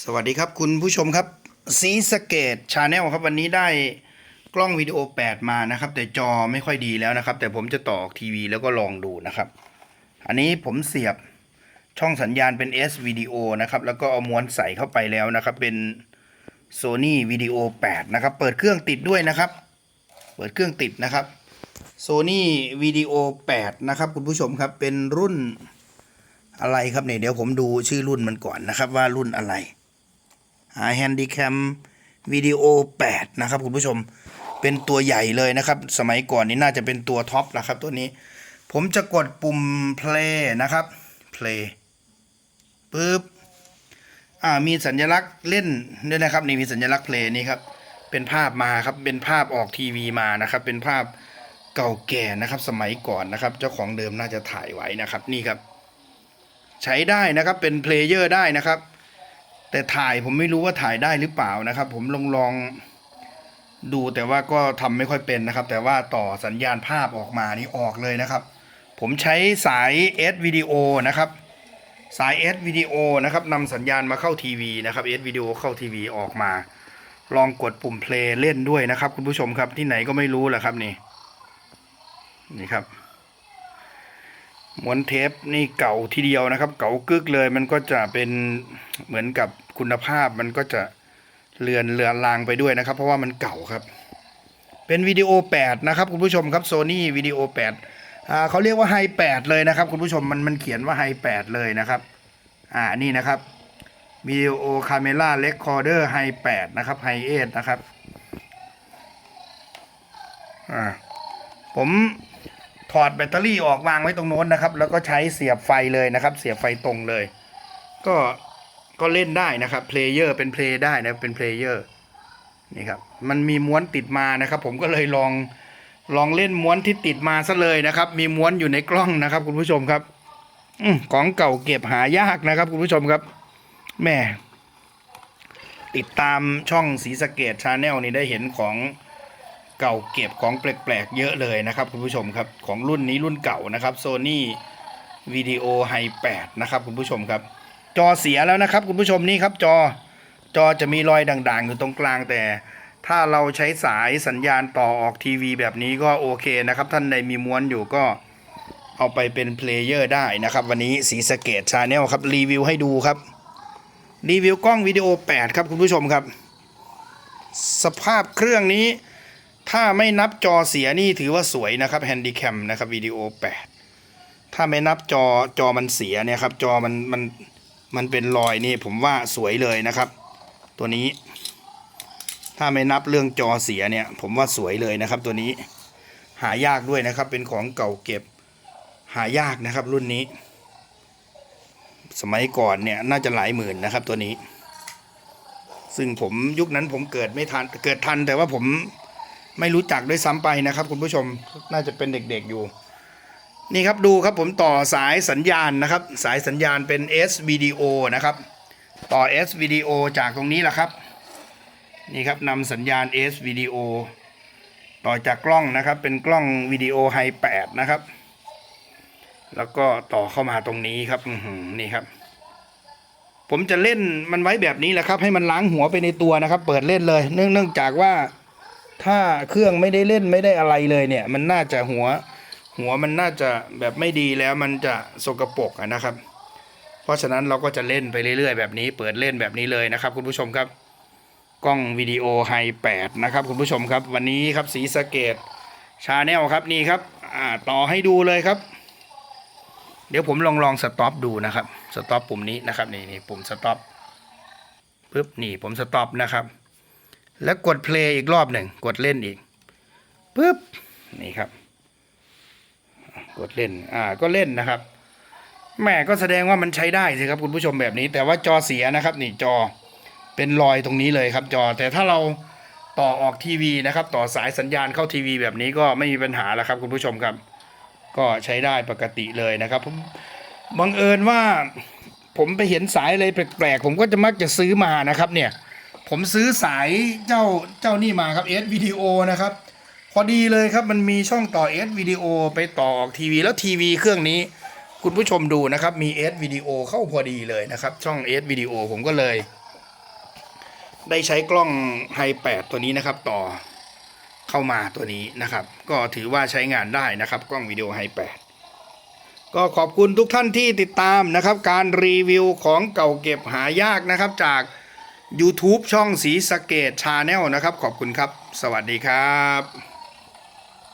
สวัสดีครับคุณผู้ชมครับซีสเกตชาแนลครับวันนี้ได้กล้องวิดีโอ 8 มานะครับ แต่จอไม่ค่อยดีแล้วนะครับ แต่ผมจะต่อทีวีแล้วก็ลองดูนะครับ อันนี้ผมเสียบช่องสัญญาณเป็น S วิดีโอนะครับแล้วก็เอาม้วนใส่เข้าไปแล้วนะครับ เป็น Sony Video 8 นะครับ เปิดเครื่องติดด้วยนะครับ เปิดเครื่องติดนะครับ Sony Video 8 นะครับ คุณผู้ชมครับเป็นรุ่นอะไรครับเนี่ยเดี๋ยวผมดูชื่อรุ่นมันก่อนนะครับ ว่ารุ่นอะไร หา Handycam Video 8นะครับคุณผู้ชมเป็นตัวใหญ่เลยนะครับ สมัยก่อนนี้น่าจะเป็นตัวท็อปนะครับตัวนี้ ผมจะกดปุ่ม play นะครับ play ปึ๊บอ่ามีสัญลักษณ์เล่นด้วยนะครับนี่มีสัญลักษณ์ play นี่ครับเป็นภาพมาครับเป็นภาพออกทีวีมานะครับ เป็นภาพเก่าแก่นะครับ สมัยก่อนนะครับ เจ้าของเดิมน่าจะถ่ายไว้นะครับ นี่ครับ ใช้ได้นะครับเป็นเพลเยอร์ได้นะครับ แต่ถ่ายผมไม่รู้ว่าถ่ายได้หรือเปล่านะครับ ผมลองลองดูแต่ว่าก็ทำไม่ค่อยเป็นนะครับ แต่ว่าต่อสัญญาณภาพออกมานี่ออกเลยนะครับ ผมใช้สาย S วิดีโอนะครับ สาย S วิดีโอนะครับนำสัญญาณมาเข้าทีวีนะครับ S วิดีโอเข้าทีวีออกมา ลองกดปุ่มเพลย์เล่นด้วยนะครับ คุณผู้ชมครับที่ไหนก็ไม่รู้แหละครับนี่นี่ครับ ม้วนเทปนี่เก่าทีเดียวนะครับ เก่ากึกเลยมันก็จะเป็นเหมือนกับคุณภาพมันก็จะเลือนเลือนลางไปด้วยนะครับ เพราะว่ามันเก่าครับ เป็นวิดีโอ 8 นะครับ คุณผู้ชมครับ Sony วิดีโอ8อ่าเขาเรียกว่าไฮ8เลยนะครับ คุณผู้ชมมันมันเขียนว่าไฮ8เลยนะครับ อ่านี่นะครับวิดีโอคาเมล่าเ e คคอร์เดอร์ไฮ8นะครับไฮเอนะครับอ่าผม ถอดแบตเตอรี่ออกวางไว้ตรงโน้นนะครับ แล้วก็ใช้เสียบไฟเลยนะครับ เสียบไฟตรงเลย ก็ก็เล่นได้นะครับเพลเยอร์เป็นเพลย์ได้นะเป็นเพลเยอร์นี่ครับมันมีม้วนติดมานะครับ ผมก็เลยลองลองเล่นม้วนที่ติดมาซะเลยนะครับ มีม้วนอยู่ในกล้องนะครับ คุณผู้ชมครับอของเก่าเก็บหายากนะครับ คุณผู้ชมครับแม่ติดตามช่องสีสเกตชาแนลนี่ได้เห็นของ เก่าเก็บของแปลกๆเยอะเลยนะครับคุณผู้ชมครับของรุ่นนี้รุ่นเก่านะครับ Sony Video Hi 8นะครับคุณผู้ชมครับ จอเสียแล้วนะครับคุณผู้ชมนี่ครับจอจอจะมีรอยด่างๆอยู่ตรงกลางแต่ ถ้าเราใช้สายสัญญาณต่อออกทีวีแบบนี้ก็โอเคนะครับ ท่านใดมีม้วนอยู่ก็เอาไปเป็นเพลเยอร์ได้นะครับ วันนี้สีสเกตชาแนลครับรีวิวให้ดูครับ รีวิวกล้องวิดีโอ 8 ครับคุณผู้ชมครับ สภาพเครื่องนี้ ถ้าไม่นับจอเสียนี่ถือว่าสวยนะครับแฮนดิแคมนะครับวิดีโอ 8 ถ้าไม่นับจอจอมันเสียเนี่ยครับ จอมันมันมันเป็นรอยนี่ผมว่าสวยเลยนะครับ ตัวนี้ ถ้าไม่นับเรื่องจอเสียเนี่ย ผมว่าสวยเลยนะครับ ตัวนี้ หายากด้วยนะครับ เป็นของเก่าเก็บ หายากนะครับ รุ่นนี้ สมัยก่อนเนี่ยน่าจะหลายหมื่นนะครับ ตัวนี้ ซึ่งผมยุคนั้นผมเกิดไม่ทันเกิดทันแต่ว่าผม ไม่รู้จักด้วยซ้ำไปนะครับ คุณผู้ชมน่าจะเป็นเด็กๆอยู่ นี่ครับดูครับผมต่อสายสัญญาณนะครับ สายสัญญาณเป็น SVDO นะครับ ต่อ SVDO จากตรงนี้แหละครับ นี่ครับนำสัญญาณ SVDO ต่อจากกล้องนะครับ เป็นกล้องวิดีโอไฮ8นะครับ แล้วก็ต่อเข้ามาตรงนี้ครับนี่ครับ ผมจะเล่นมันไว้แบบนี้แหละครับ ให้มันล้างหัวไปในตัวนะครับ เปิดเล่นเลย เนื่องจากว่า ถ้าเครื่องไม่ได้เล่นไม่ได้อะไรเลยเนี่ย มันน่าจะหัว หัวมันน่าจะแบบไม่ดีแล้วมันจะสกปรกอะนะครับ เพราะฉะนั้นเราก็จะเล่นไปเรื่อยๆ แบบนี้ เปิดเล่นแบบนี้เลยนะครับ คุณผู้ชมครับ กล้องวิดีโอไฮ8นะครับคุณผู้ชมครับ วันนี้ครับสีสะเกตชาแนลครับนี่ครับอ่าต่อให้ดูเลยครับ เดี๋ยวผมลองลองสต็อปดูนะครับสต็อปปุ่มนี้นะครับนี่นี่ปุ่มสต็อปปึ๊บนี่ผมสต็อปนะครับ แล้วกดเพลย์อีกรอบหนึ่งกดเล่นอีกปึ๊บนี่ครับ กดเล่น อ่า ก็เล่นนะครับแหม่ก็แสดงว่ามันใช้ได้สิครับคุณผู้ชมแบบนี้ แต่ว่าจอเสียนะครับ นี่จอเป็นรอยตรงนี้เลยครับจอ แต่ถ้าเราต่อออกทีวีนะครับ ต่อสายสัญญาณเข้าทีวีแบบนี้ก็ไม่มีปัญหาแล้วครับ คุณผู้ชมครับ ก็ใช้ได้ปกติเลยนะครับผมบังเอิญว่า ผมไปเห็นสายอะไรแปลกๆผมก็จะมักจะซื้อมานะครับ เนี่ย ผมซื้อสายเจ้าเจ้านี่มาครับเอสวิดีโอนะครับ พอดีเลยครับมันมีช่องต่อเอสวิดีโอไปต่อออกทีวีแล้วทีวีเครื่องนี้ คุณผู้ชมดูนะครับมีเอสวิดีโอเข้าพอดีเลยนะครับ ช่องเอสวิดีโอผมก็เลย ได้ใช้กล้องไฮแปดตัวนี้นะครับ ต่อเข้ามาตัวนี้นะครับ ก็ถือว่าใช้งานได้นะครับ กล้องวิดีโอไฮแปดก็ขอบคุณทุกท่านที่ติดตามนะครับ การรีวิวของเก่าเก็บหายากนะครับจาก YouTube ช่องสีสเกตชาแนลนะครับ ขอบคุณครับ สวัสดีครับ